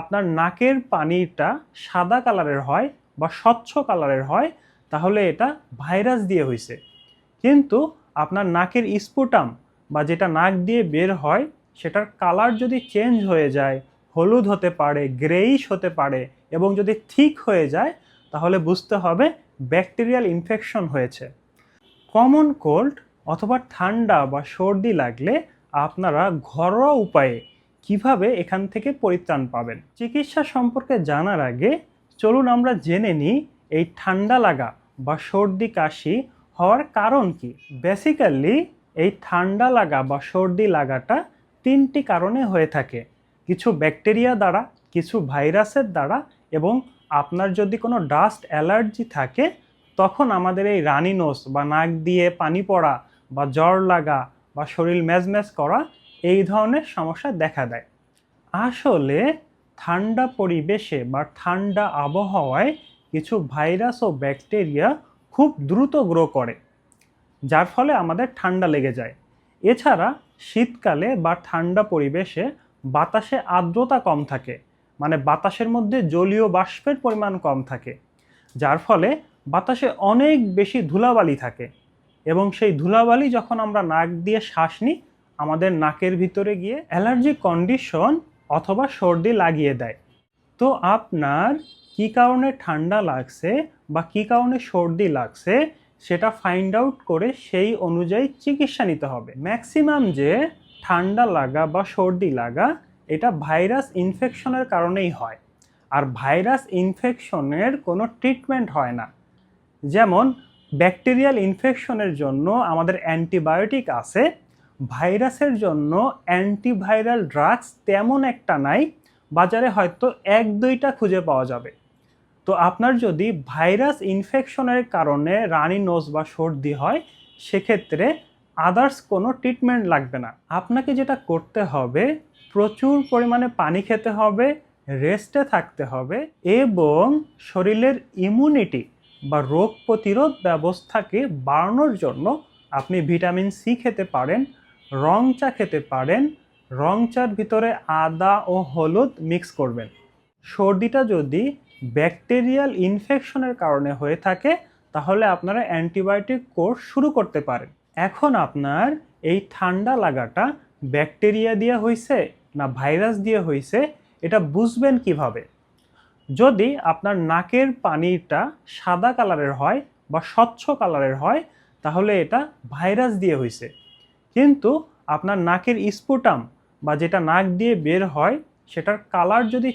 আপনার নাকের পানিটা সাদা কালারের হয় বা স্বচ্ছ কালারের হয়, তাহলে এটা ভাইরাস দিয়ে হয়েছে কিন্তু আপনার নাকের স্পুটাম বা যেটা নাক দিয়ে বের হয়, সেটার কালার যদি চেঞ্জ হয়ে যায়, হলুদ হতে পারে, গ্রেইশ হতে পারে এবং যদি ঠিক হয়ে যায়, তাহলে বুঝতে হবে ব্যাকটেরিয়াল ইনফেকশন হয়েছে। কমন কোল্ড অথবা ঠান্ডা বা সর্দি লাগলে আপনারা ঘরোয়া উপায়ে কীভাবে এখান থেকে পরিত্রাণ পাবেন? চিকিৎসা সম্পর্কে জানার আগে চলুন আমরা জেনে নিই এই ঠান্ডা লাগা বা সর্দি কাশি হওয়ার কারণ কি। বেসিক্যালি এই ঠান্ডা লাগা বা সর্দি লাগাটা তিনটি কারণে হয়ে থাকে। কিছু ব্যাকটেরিয়া দ্বারা, কিছু ভাইরাসের দ্বারা এবং আপনার যদি কোনো ডাস্ট অ্যালার্জি থাকে, তখন আমাদের এই রানি নোস বা নাক দিয়ে পানি পড়া বা জ্বর লাগা বা শরীর ম্যাজম্যাজ করা এই ধরনের সমস্যা দেখা দেয়। আসলে ঠান্ডা পরিবেশে বা ঠান্ডা আবহাওয়ায় কিছু ভাইরাস ও ব্যাকটেরিয়া খুব দ্রুত গ্রো করে, যার ফলে আমাদের ঠান্ডা লেগে যায়। এছাড়া শীতকালে বা ঠান্ডা পরিবেশে বাতাসে আর্দ্রতা কম থাকে মানে বাতাসের মধ্যে জলীয় বাষ্পের পরিমাণ কম থাকে, যার ফলে বাতাসে অনেক বেশি ধুলাবালি থাকে এবং সেই ধুলাবালি যখন আমরা নাক দিয়ে শ্বাস নিই আমাদের নাকের ভিতরে গিয়ে অ্যালার্জি কন্ডিশন অথবা সর্দি লাগিয়ে দেয়। তো আপনার কি কারণে ঠান্ডা লাগছে বা কি কারণে সর্দি লাগছে সেটা ফাইন্ড আউট করে সেই অনুযায়ী চিকিৎসা নিতে হবে। ম্যাক্সিমাম যে ঠান্ডা লাগা বা সর্দি লাগা এটা ভাইরাস ইনফেকশনের কারণেই হয়। আর ভাইরাস ইনফেকশনের কোনো ট্রিটমেন্ট হয় না। যেমন ব্যাকটেরিয়াল ইনফেকশনের জন্য আমাদের অ্যান্টিবায়োটিক আছে ভাইরাসের জন্য অ্যান্টিভাইরাল ড্রাগস তেমন একটা নাই, বাজারে হয়তো এক দুইটা খুঁজে পাওয়া যাবে। তো আপনার যদি ভাইরাস ইনফেকশনের কারণে রানি নোজ বা সর্দি হয়, সেক্ষেত্রে আদার্স কোনো ট্রিটমেন্ট লাগবে না। আপনাকে যেটা করতে হবে, প্রচুর পরিমাণে পানি খেতে হবে রেস্টে থাকতে হবে এবং শরীরের ইমিউনিটি বা রোগ প্রতিরোধ ব্যবস্থাকে বাড়ানোর জন্য আপনি ভিটামিন সি খেতে পারেন রং চা খেতে পারেন। রং চার ভিতরে আদা ও হলুদ মিক্স করবেন। সর্দিটা যদি ব্যাকটেরিয়াল ইনফেকশনের কারণে হয়ে থাকে, তাহলে আপনারা অ্যান্টিবায়োটিক কোর্স শুরু করতে পারেন। এখন আপনার এই ঠান্ডা লাগাটা ব্যাকটেরিয়া দিয়ে হয়েছে না ভাইরাস দিয়ে হয়েছে এটা বুঝবেন কীভাবে? যদি আপনার নাকের পানিটা সাদা কালারের হয় বা স্বচ্ছ কালারের হয়, তাহলে এটা ভাইরাস দিয়ে হয়েছে কিন্তু আপনার নাকের স্পুটাম বা যেটা নাক দিয়ে বের হয় সেটার কালার যদি